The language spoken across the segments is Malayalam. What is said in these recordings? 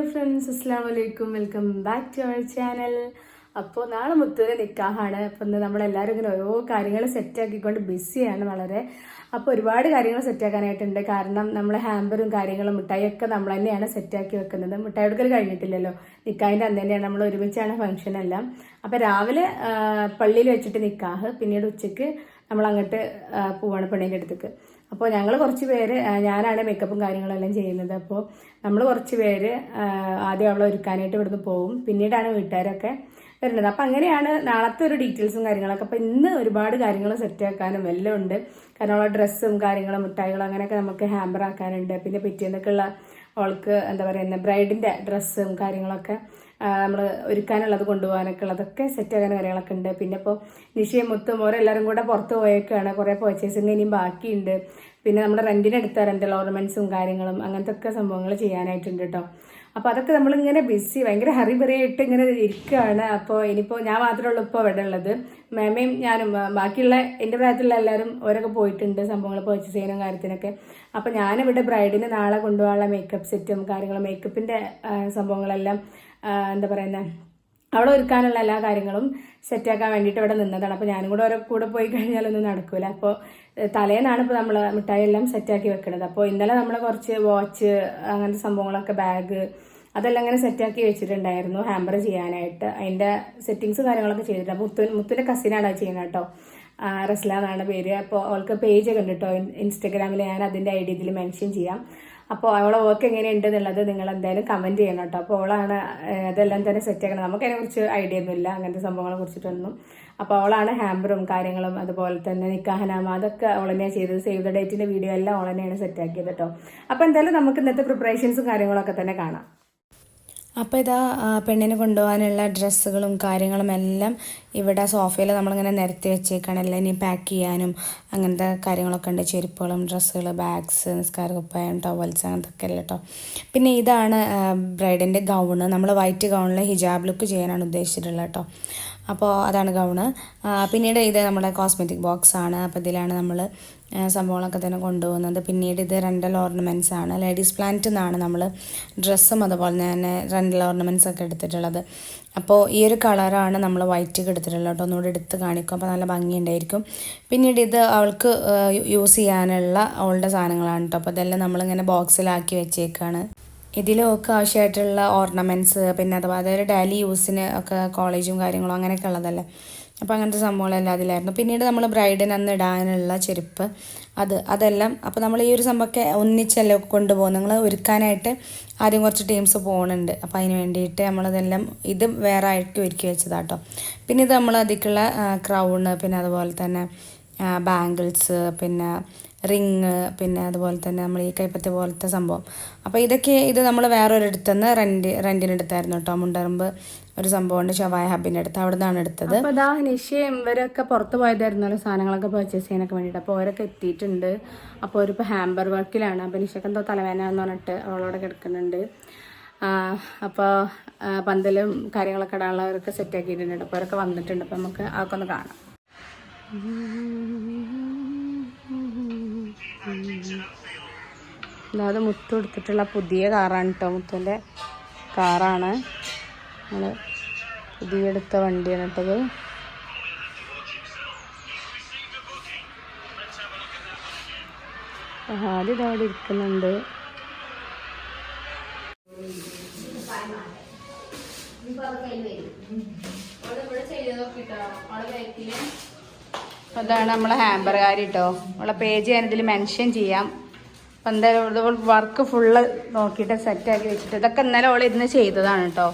ഡിയർ ഫ്രണ്ട്സ് അസ്സാം വലൈക്കും welcome back to our channel അപ്പോൾ നാളെ മുത്തൂര് നിക്കാഹാണ്. അപ്പം ഇന്ന് നമ്മളെല്ലാവരും ഇങ്ങനെ ഓരോ കാര്യങ്ങൾ സെറ്റാക്കിക്കൊണ്ട് ബിസിയാണ് വളരെ. അപ്പോൾ ഒരുപാട് കാര്യങ്ങൾ സെറ്റാക്കാനായിട്ടുണ്ട് കാരണം നമ്മൾ ഹാമ്പറും കാര്യങ്ങളും മിഠായിയൊക്കെ നമ്മൾ തന്നെയാണ് സെറ്റാക്കി വെക്കുന്നത്. മിഠായി എടുക്കൽ കഴിഞ്ഞിട്ടില്ലല്ലോ. നിക്കാഹിന്റെ അന്ന് തന്നെയാണ് നമ്മൾ ഒരുമിച്ചാണ് ഫംഗ്ഷൻ എല്ലാം. അപ്പോൾ രാവിലെ പള്ളിയിൽ വെച്ചിട്ട് നിക്കാഹ് പിന്നീട് ഉച്ചയ്ക്ക് നമ്മൾ അങ്ങോട്ട് പോവാണ് പെണ്ണിന്റെ അടുത്തേക്ക്. അപ്പോൾ ഞങ്ങൾ കുറച്ച് പേര് ഞാനാണ് മേക്കപ്പും കാര്യങ്ങളെല്ലാം ചെയ്യുന്നത്. അപ്പോൾ നമ്മൾ കുറച്ച് പേര് ആദ്യം അവളെ ഒരുക്കാനായിട്ട് ഇവിടുന്ന് പോകും പിന്നീടാണ് വീട്ടുകാരൊക്കെ വരുന്നത്. അപ്പം അങ്ങനെയാണ് നാളത്തെ ഒരു ഡീറ്റെയിൽസും കാര്യങ്ങളൊക്കെ. അപ്പം ഇന്ന് ഒരുപാട് കാര്യങ്ങൾ സെറ്റ് ആക്കാനും എല്ലാം ഉണ്ട്. കാരണം അവളെ ഡ്രസ്സും കാര്യങ്ങളും മിഠായികളും അങ്ങനെയൊക്കെ നമുക്ക് ഹാമ്പർ ആക്കാനുണ്ട്. പിന്നെ പിറ്റേന്നൊക്കെയുള്ള അവൾക്ക് എന്താ പറയുക ബ്രൈഡിന്റെ ഡ്രസ്സും കാര്യങ്ങളൊക്കെ നമ്മൾ ഒരുക്കാനുള്ളത് കൊണ്ടുപോകാനൊക്കെ ഉള്ളതൊക്കെ സെറ്റ് ആകാൻ കാര്യങ്ങളൊക്കെ ഉണ്ട്. പിന്നെ ഇപ്പോൾ നിഷയും മുത്തും ഓരെല്ലാവരും കൂടെ പുറത്ത് പോയേക്കാണ്. കുറേ പർച്ചേസിങ് ഇനിയും ബാക്കിയുണ്ട്. പിന്നെ നമ്മുടെ റെന്റിനെടുത്ത റെന്റൽ ഓർണമെന്റ്സും കാര്യങ്ങളും അങ്ങനത്തെ ഒക്കെ സംഭവങ്ങൾ ചെയ്യാനായിട്ടുണ്ട് കേട്ടോ അപ്പോൾ അതൊക്കെ നമ്മളിങ്ങനെ ബിസി ഭയങ്കര ഹറിബറിയായിട്ട് ഇങ്ങനെ ഇരിക്കുകയാണ്. അപ്പോൾ ഇനിയിപ്പോൾ ഞാൻ മാത്രമേ ഉള്ളൂ ഇപ്പോൾ ഇവിടെ ഉള്ളത്. മേമയും ഞാനും ബാക്കിയുള്ള എന്റെ പ്രായത്തിലുള്ള എല്ലാവരും ഓരൊക്കെ പോയിട്ടുണ്ട് സംഭവങ്ങൾ പർച്ചേസ് ചെയ്യാനും കാര്യത്തിനൊക്കെ. അപ്പോൾ ഞാനിവിടെ ബ്രൈഡിന് നാളെ കൊണ്ടുപോകാനുള്ള മേക്കപ്പ് സെറ്റും കാര്യങ്ങളും മേക്കപ്പിന്റെ സംഭവങ്ങളെല്ലാം എന്താ പറയുന്നത് അവിടെ ഒരുക്കാനുള്ള എല്ലാ കാര്യങ്ങളും സെറ്റാക്കാൻ വേണ്ടിയിട്ട് ഇവിടെ നിന്നതാണ്. അപ്പോൾ ഞാനും കൂടെ ഓരോ കൂടെ പോയി കഴിഞ്ഞാലൊന്നും നടക്കില്ല അപ്പോൾ തലേന്നാണ് ഇപ്പോൾ നമ്മൾ മിഠായി എല്ലാം സെറ്റാക്കി വെക്കുന്നത് അപ്പോൾ ഇന്നലെ നമ്മൾ കുറച്ച് വാച്ച് അങ്ങനത്തെ സംഭവങ്ങളൊക്കെ ബാഗ് അതെല്ലാം ഇങ്ങനെ സെറ്റാക്കി വെച്ചിട്ടുണ്ടായിരുന്നു ഹാമ്പർ ചെയ്യാനായിട്ട്. അതിന്റെ സെറ്റിങ്സ് കാര്യങ്ങളൊക്കെ ചെയ്തിട്ടുണ്ട്. അപ്പോൾ മുത്തു മുത്തുന്റെ കസിനാണ് ചെയ്യുന്നത് കേട്ടോ? റസ്ല എന്നാണ് പേര്. അപ്പോൾ അവൾക്ക് പേജ് ഒക്കെ ഉണ്ട് കേട്ടോ. ഇൻസ്റ്റഗ്രാമിൽ ഞാൻ അതിന്റെ ഐ ഡി ഇതിൽ മെൻഷൻ ചെയ്യാം. അപ്പോൾ അവളെ വർക്ക് എങ്ങനെയുണ്ട് എന്നുള്ളത് നിങ്ങൾ എന്തായാലും കമന്റ് ചെയ്യണം കേട്ടോ അപ്പോൾ അവളാണ് അതെല്ലാം തന്നെ സെറ്റ് ആക്കണം നമുക്ക് അതിനെക്കുറിച്ച് ഐഡിയ ഒന്നുമില്ല അങ്ങനത്തെ സംഭവങ്ങളെ കുറിച്ചിട്ടൊന്നും. അപ്പോൾ അവളാണ് ഹാമ്പറും കാര്യങ്ങളും അതുപോലെ തന്നെ നിക്കാഹനാമ അതൊക്കെ അവൾ തന്നെയാണ് ചെയ്തത്. സേവ് ദ ഡേറ്റിന്റെ വീഡിയോ എല്ലാം അവളെന്നെയാണ് സെറ്റ് ആക്കിയത് കേട്ടോ അപ്പോൾ എന്തായാലും നമുക്ക് ഇന്നത്തെ പ്രിപ്പറേഷൻസും കാര്യങ്ങളൊക്കെ തന്നെ കാണാം. അപ്പോൾ ഇതാ പെണ്ണിനെ കൊണ്ടുപോകാനുള്ള ഡ്രസ്സുകളും കാര്യങ്ങളും എല്ലാം ഇവിടെ സോഫയിൽ നമ്മളിങ്ങനെ നിരത്തി വെച്ചേക്കാണ്. എല്ലാം ഇനി പാക്ക് ചെയ്യാനും അങ്ങനത്തെ കാര്യങ്ങളൊക്കെ ഉണ്ട്. ചെരുപ്പുകളും ഡ്രസ്സുകൾ ബാഗ്സ് നിസ്കാര കുപ്പായം ടവൽസ് അങ്ങനത്തെ അല്ല കേട്ടോ പിന്നെ ഇതാണ് ബ്രൈഡിന്റെ ഗൗണ് നമ്മൾ വൈറ്റ് ഗൗണിൽ ഹിജാബ് ലുക്ക് ചെയ്യാനാണ് ഉദ്ദേശിച്ചിട്ടുള്ളത് കേട്ടോ അപ്പോൾ അതാണ് ഗൗണ് പിന്നീട് ഇത് നമ്മുടെ കോസ്മെറ്റിക് ബോക്സ് ആണ്. അപ്പോൾ ഇതിലാണ് നമ്മൾ സംഭവങ്ങളൊക്കെ തന്നെ കൊണ്ടുപോകുന്നത്. പിന്നീട് ഇത് റെന്റൽ ഓർണമെന്റ്സ് ആണ്. ലേഡീസ് പ്ലാന്റ് നിന്നാണ് നമ്മൾ ഡ്രസ്സും അതുപോലെ തന്നെ റെന്റൽ ഓർണമെന്റ്സ് ഒക്കെ എടുത്തിട്ടുള്ളത്. അപ്പോൾ ഈ ഒരു കളറാണ് നമ്മൾ വൈറ്റ് എടുത്തിട്ടുള്ളത് കേട്ടോ. ഒന്നുകൂടി എടുത്ത് കാണിക്കും. അപ്പോൾ നല്ല ഭംഗിയുണ്ടായിരിക്കും. പിന്നീട് ഇത് അവൾക്ക് യൂസ് ചെയ്യാനുള്ള അവളുടെ സാധനങ്ങളാണ് കേട്ടോ. അപ്പോൾ ഇതെല്ലാം നമ്മളിങ്ങനെ ബോക്സിലാക്കി വെച്ചേക്കാണ്. ഇതിലൊക്കെ ആവശ്യമായിട്ടുള്ള ഓർണമെന്റ്സ് പിന്നെ അഥവാ അതായത് ഡെയിലി യൂസിന് ഒക്കെ കോളേജും കാര്യങ്ങളും അങ്ങനെയൊക്കെ ഉള്ളതല്ലേ? അപ്പോൾ അങ്ങനത്തെ സംഭവങ്ങളെല്ലാം അതിലായിരുന്നു. പിന്നീട് നമ്മൾ ബ്രൈഡിന് അന്ന് ഇടാനുള്ള ചെരുപ്പ് അത് അതെല്ലാം അപ്പോൾ നമ്മൾ ഈ ഒരു സംഭവമൊക്കെ ഒന്നിച്ചല്ലേ കൊണ്ടുപോകും നിങ്ങൾ ഒരുക്കാനായിട്ട് ആദ്യം കുറച്ച് ടീംസ് പോകുന്നുണ്ട് അപ്പോൾ അതിന് വേണ്ടിയിട്ട് നമ്മളതെല്ലാം ഇത് വേറെ ആയിട്ട് ഒരുക്കി വെച്ചതാട്ടോ. പിന്നെ ഇത് നമ്മൾ അതിക്കുള്ള ക്രൗണ് പിന്നെ അതുപോലെ തന്നെ ബാംഗിൾസ് പിന്നെ റിങ് പിന്നെ അതുപോലെ തന്നെ നമ്മൾ ഈ കൈപ്പത്തി പോലത്തെ സംഭവം. അപ്പോൾ ഇതൊക്കെ ഇത് നമ്മൾ വേറൊരിടത്തുനിന്ന് റെന്റ് റെന്റിനെടുത്തായിരുന്നു കേട്ടോ മുണ്ടറമ്പ് ഒരു സംഭവമുണ്ട് ഷവായ ഹബിന്റെ അടുത്ത്. അവിടെ നിന്നാണ് എടുത്തത് അതാ നിഷയും ഇവരൊക്കെ പുറത്ത് പോയതായിരുന്നല്ലോ സാധനങ്ങളൊക്കെ പർച്ചേസ് ചെയ്യാനൊക്കെ വേണ്ടിയിട്ട്. അപ്പോൾ അവരൊക്കെ എത്തിയിട്ടുണ്ട്. അപ്പോൾ അവരിപ്പോൾ ഹാമ്പർ വർക്കിലാണ് അപ്പോൾ നിഷയ്ക്ക് എന്തോ തലവേന എന്ന് പറഞ്ഞിട്ട് അവളോട് കിടക്കുന്നുണ്ട് അപ്പോൾ പന്തലും കാര്യങ്ങളൊക്കെ ഇടാനുള്ളവരൊക്കെ സെറ്റ് ആക്കിയിട്ടുണ്ട്. അപ്പോൾ അവരൊക്കെ വന്നിട്ടുണ്ട്. അപ്പോൾ നമുക്ക് അതൊക്കെ ഒന്ന് കാണാം. അതായത് മുത്തു എടുത്തിട്ടുള്ള പുതിയ കാറാണ് കേട്ടോ മുത്തുവിന്റെ കാറാണ് നമ്മൾ പുതിയ എടുത്ത വണ്ടിയാണ് കേട്ടത് ആദ്യം ഇതവിടെ ഇരിക്കുന്നുണ്ട്. അതാണ് നമ്മളെ ഹാമ്പർ കാര്യം കേട്ടോ നമ്മളെ പേജ് ഞാൻ ഇതിൽ മെൻഷൻ ചെയ്യാം. അപ്പം എന്തായാലും വർക്ക് ഫുള്ള് നോക്കിയിട്ട് സെറ്റാക്കി വെച്ചിട്ട്. ഇതൊക്കെ ഇന്നലെ അവൾ ഇരുന്ന് ചെയ്തതാണ് കേട്ടോ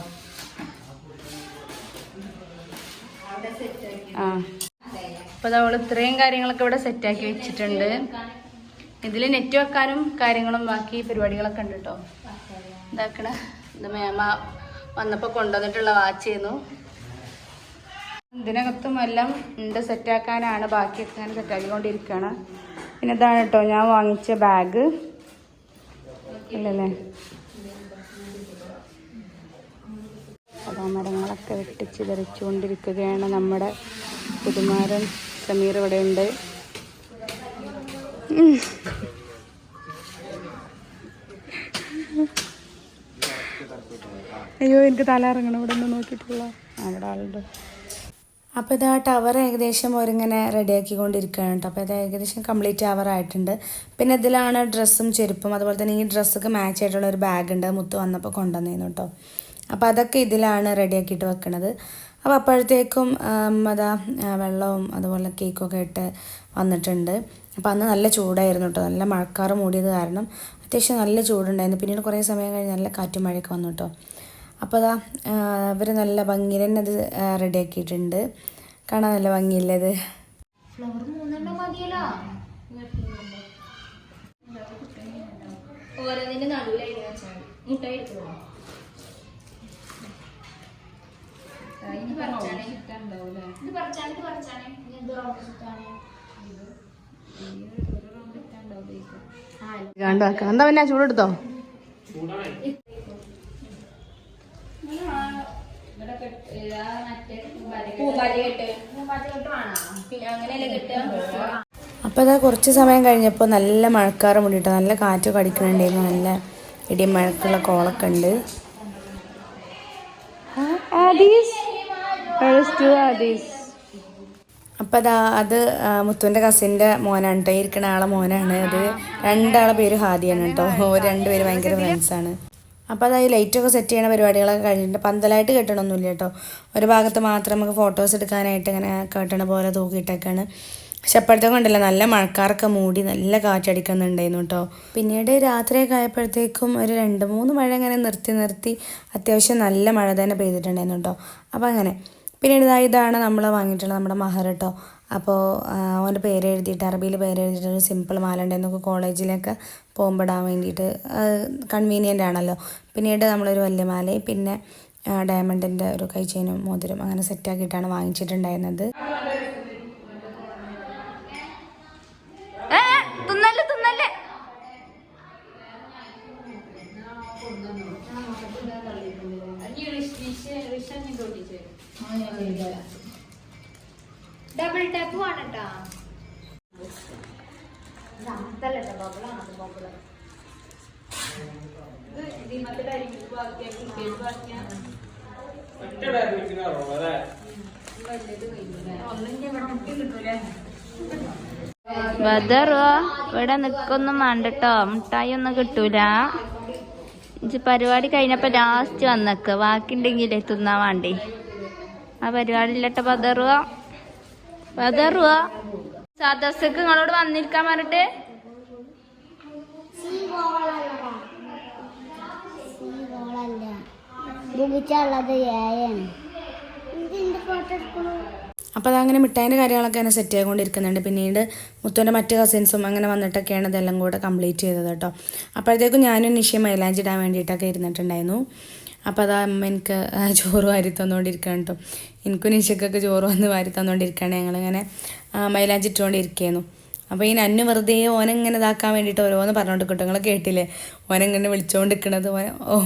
ആ. അപ്പോൾ അവൾ ഇത്രയും കാര്യങ്ങളൊക്കെ ഇവിടെ സെറ്റാക്കി വെച്ചിട്ടുണ്ട്. ഇതിൽ നെറ്റ് വെക്കാനും കാര്യങ്ങളും ബാക്കി പരിപാടികളൊക്കെ ഉണ്ട് കേട്ടോ ഇതാക്കണ. ഇത് മേമ വന്നപ്പോൾ കൊണ്ടുവന്നിട്ടുള്ള വാച്ച് ചെയ്യുന്നു ഇതിനകത്തും എല്ലാം ഉണ്ട് സെറ്റാക്കാനാണ്. ബാക്കിയൊക്കെ ഞാൻ സെറ്റാക്കിക്കൊണ്ടിരിക്കുകയാണ് പിന്നെ ഇതാണ് കേട്ടോ ഞാൻ വാങ്ങിച്ച ബാഗ്. ഇല്ലല്ലേ? മരങ്ങളൊക്കെ വെട്ടിച്ച് ധരിച്ചുകൊണ്ടിരിക്കുകയാണ് നമ്മുടെ പുതുമാരൻ. സമീർ ഇവിടെ ഉണ്ട് അയ്യോ എനിക്ക് തല ഇറങ്ങണം ഇവിടെ ഒന്ന് നോക്കിയിട്ടുള്ള അവിടെ ആളുണ്ട്. അപ്പോൾ ആ ടവർ ഏകദേശം ഒരിങ്ങനെ റെഡിയാക്കിക്കൊണ്ടിരിക്കുകയാണ് കേട്ടോ. അപ്പോൾ ഇത് ഏകദേശം കംപ്ലീറ്റ് ടവർ ആയിട്ടുണ്ട്. പിന്നെ ഇതിലാണ് ഡ്രസ്സും ചെരുപ്പും. അതുപോലെ തന്നെ ഈ ഡ്രസ്സൊക്കെ മാച്ച് ആയിട്ടുള്ള ഒരു ബാഗ് ഉണ്ട് മുത്ത് വന്നപ്പോൾ കൊണ്ടുവന്നിരുന്നു കേട്ടോ. അപ്പോൾ അതൊക്കെ ഇതിലാണ് റെഡിയാക്കിയിട്ട് വെക്കണത്. അപ്പോൾ അപ്പോഴത്തേക്കും അതാ വെള്ളവും അതുപോലെ കേക്കൊക്കെ ഇട്ട് വന്നിട്ടുണ്ട്. അപ്പോൾ അന്ന് നല്ല ചൂടായിരുന്നു കേട്ടോ നല്ല മഴക്കാറ് മൂടിയത് കാരണം അത്യാവശ്യം നല്ല ചൂടുണ്ടായിരുന്നു. പിന്നീട് കുറേ സമയം കഴിഞ്ഞ് നല്ല കാറ്റും മഴയൊക്കെ വന്നു കേട്ടോ അപ്പോൾ അതാ അവർ നല്ല ഭംഗിയിൽ തന്നെ അത് റെഡിയാക്കിയിട്ടുണ്ട്. കാണാൻ നല്ല ഭംഗിയില്ലേ ഇത്? ഓരോന്നിന്റെ നടുവിലായിരുന്നു വെച്ചാൽ മുട്ടായി എടുത്തു ഇത് പറിച്ചാണേ ഇത് പറിച്ചാണ് ഇത് പറിച്ചാണേ ഇനി എന്ത് റൗണ്ട് ചുറ്റാണ് കണ്ടാക്കാം എന്താ പിന്നെ ചൂടെടുത്തോ? അപ്പോൾ അതാ കുറച്ച് സമയം കഴിഞ്ഞപ്പോൾ നല്ല മഴക്കാറ് മുടിയിട്ടോ. നല്ല കാറ്റൊക്കെ അടിക്കണുണ്ടായിരുന്നു. നല്ല ഇടിയും മഴക്കുള്ള കോളൊക്കെ ഉണ്ട്. അപ്പോൾ അതാ അത് ആ, മുത്തുവിന്റെ കസിന്റെ മോനാണ് കേട്ടോ ഇരിക്കുന്ന ആളെ മോനാണ്. അത് രണ്ടാളെ പേര് ഹാദിയാണ് കേട്ടോ ഓര് രണ്ടുപേര് ഭയങ്കര ഫ്രണ്ട്സാണ് അപ്പോൾ അതായത് ലൈറ്റൊക്കെ സെറ്റ് ചെയ്യണ പരിപാടികളൊക്കെ കഴിഞ്ഞിട്ട് പന്തലായിട്ട് കെട്ടണമൊന്നുമില്ല കേട്ടോ ഒരു ഭാഗത്ത് മാത്രം നമുക്ക് ഫോട്ടോസ് എടുക്കാനായിട്ട് ഇങ്ങനെ കെട്ടണ പോലെ തൂക്കിയിട്ടൊക്കെയാണ് പക്ഷെ അപ്പോഴത്തേക്കും ഉണ്ടല്ലോ നല്ല മഴക്കാറൊക്കെ മൂടി നല്ല കാറ്റടിക്കുന്നുണ്ടായിരുന്നു കേട്ടോ പിന്നീട് രാത്രിയൊക്കെ ആയപ്പോഴത്തേക്കും ഒരു രണ്ട് മൂന്ന് മഴ ഇങ്ങനെ നിർത്തി നിർത്തി അത്യാവശ്യം നല്ല മഴ തന്നെ പെയ്തിട്ടുണ്ടായിരുന്നു കേട്ടോ അപ്പോൾ അങ്ങനെ. പിന്നീട് ഇതാ ഇതാണ് നമ്മൾ വാങ്ങിയിട്ടുള്ള നമ്മുടെ മഹർ കേട്ടോ അപ്പോൾ അവന്റെ പേര് എഴുതിയിട്ട് അറബിയിൽ പേര് എഴുതിയിട്ട് ഒരു സിമ്പിൾ മാല ഉണ്ടായിരുന്നു കോളേജിലൊക്കെ പോകുമ്പോൾ വേണ്ടിയിട്ട് കൺവീനിയന്റ് ആണല്ലോ. പിന്നീട് നമ്മളൊരു വലിയ മാലയും പിന്നെ ഡയമണ്ടിന്റെ ഒരു കൈ ചെയിനും മോതിരം അങ്ങനെ സെറ്റാക്കിയിട്ടാണ് വാങ്ങിച്ചിട്ടുണ്ടായിരുന്നത്. Double tap വേണട്ടാ. ബദറോ ഇവിടെ നിക്കൊന്നും വേണ്ടട്ടോ. മിഠായി ഒന്നും കിട്ടൂല പരിപാടി കഴിഞ്ഞപ്പോ ലാസ്റ്റ് വന്നക്ക്. ബാക്കിണ്ടെങ്കിലേ തിന്നാൻ വേണ്ടേ. ആ പരിപാടി ഇല്ലട്ടോ ബദറുവോ ബദറുവോ സദസ്സക്ക് നിങ്ങളോട് വന്നിരിക്കാൻ പറഞ്ഞിട്ട്? അപ്പോൾ അതങ്ങനെ മിഠായിന്റെ കാര്യങ്ങളൊക്കെ അങ്ങനെ സെറ്റ് ആയിക്കൊണ്ടിരിക്കുന്നുണ്ട്. പിന്നീട് മുത്തുവിന്റെ മറ്റ് കസിൻസും അങ്ങനെ വന്നിട്ടൊക്കെയാണ് ഇതെല്ലാം കൂടെ കംപ്ലീറ്റ് ചെയ്തത് കേട്ടോ. അപ്പോഴത്തേക്കും ഞാനും നിഷയും മൈലാഞ്ചി ഇടാൻ വേണ്ടിയിട്ടൊക്കെ ഇരുന്നിട്ടുണ്ടായിരുന്നു. അപ്പോൾ അതാ അമ്മ എനിക്ക് ചോറ് വാരി തന്നുകൊണ്ടിരിക്കുകയാണ് കേട്ടോ എനിക്കും നിശക്കൊക്കെ ചോറ് വന്ന് വാരി തന്നുകൊണ്ടിരിക്കുകയാണ് ഞങ്ങളിങ്ങനെ മൈലാഞ്ചി ഇട്ടുകൊണ്ടിരിക്കുകയായിരുന്നു. അപ്പോൾ ഈ നന്നു വെറുതെ ഓനെങ്ങനെ ഇതാക്കാൻ വേണ്ടിയിട്ട് ഓരോന്ന് പറഞ്ഞുകൊണ്ട് കിട്ടും നിങ്ങൾ കേട്ടില്ലേ? ഓനെങ്ങനെ വിളിച്ചുകൊണ്ട് നിൽക്കണത്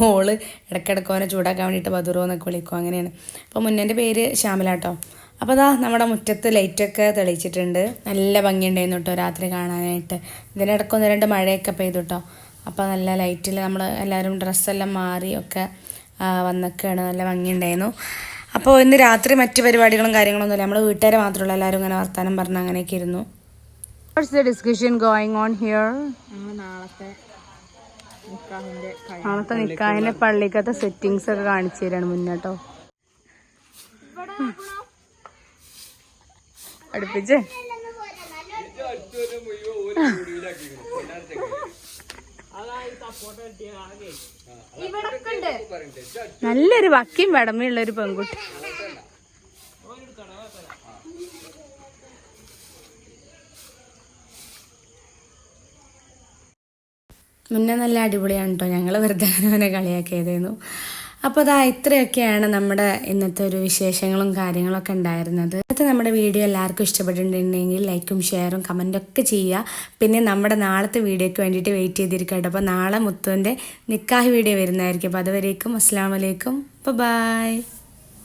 ഓൾ ഇടയ്ക്കിടയ്ക്ക് ഓനെ ചൂടാക്കാൻ വേണ്ടിയിട്ട് ബദുറോ എന്നൊക്കെ വിളിക്കും. അങ്ങനെയാണ്. അപ്പോൾ മുന്നേന്റെ പേര് ശ്യാമലാട്ടോ അപ്പോൾ അതാ നമ്മുടെ മുറ്റത്ത് ലൈറ്റൊക്കെ തെളിയിച്ചിട്ടുണ്ട്. നല്ല ഭംഗിയുണ്ടായിരുന്നു കേട്ടോ രാത്രി കാണാനായിട്ട്. ഇതിനിടയ്ക്ക് ഒന്ന് രണ്ട് മഴയൊക്കെ പെയ്തു കേട്ടോ അപ്പോൾ നല്ല ലൈറ്റിൽ നമ്മൾ എല്ലാവരും ഡ്രസ്സെല്ലാം മാറി ഒക്കെ വന്നൊക്കെയാണ്. നല്ല ഭംഗിയുണ്ടായിരുന്നു. അപ്പോൾ ഇന്ന് രാത്രി മറ്റു പരിപാടികളും കാര്യങ്ങളൊന്നുമില്ല. നമ്മൾ വീട്ടുകാരെ മാത്രമല്ല എല്ലാവരും ഇങ്ങനെ വർത്താനം പറഞ്ഞ് അങ്ങനെയൊക്കെ ഇരുന്നു. What's the discussion going on here നാളത്തെ നിക്കാഹിന്റെ പള്ളിക്കത്തെ സെറ്റിങ്സ് ഒക്കെ കാണിച്ചു തരാണ് മുന്നോട്ടോ അടുപ്പിച്ചേ. നല്ലൊരു വക്കിയും വടമയുള്ള ഒരു പെൺകുട്ടി. മുന്നേ നല്ല അടിപൊളിയാണ് കേട്ടോ ഞങ്ങൾ വെറുതെ അങ്ങനെ അവനെ കളിയാക്കിയതായിരുന്നു അപ്പോൾ അതാ ഇത്രയൊക്കെയാണ് നമ്മുടെ ഇന്നത്തെ ഒരു വിശേഷങ്ങളും കാര്യങ്ങളൊക്കെ ഉണ്ടായിരുന്നത്. ഇന്നത്തെ നമ്മുടെ വീഡിയോ എല്ലാവർക്കും ഇഷ്ടപ്പെട്ടിട്ടുണ്ടെങ്കിൽ ലൈക്കും ഷെയറും കമന്റും ഒക്കെ ചെയ്യുക. പിന്നെ നമ്മുടെ നാളത്തെ വീഡിയോയ്ക്ക് വേണ്ടിയിട്ട് വെയിറ്റ് ചെയ്തിരിക്കട്ടെ അപ്പോൾ നാളെ മുത്തുവിന്റെ നിക്കാഹ് വീഡിയോ വരുന്നതായിരിക്കും. അപ്പോൾ അതുവരേക്കും അസ്സാം വലൈക്കും ബൈ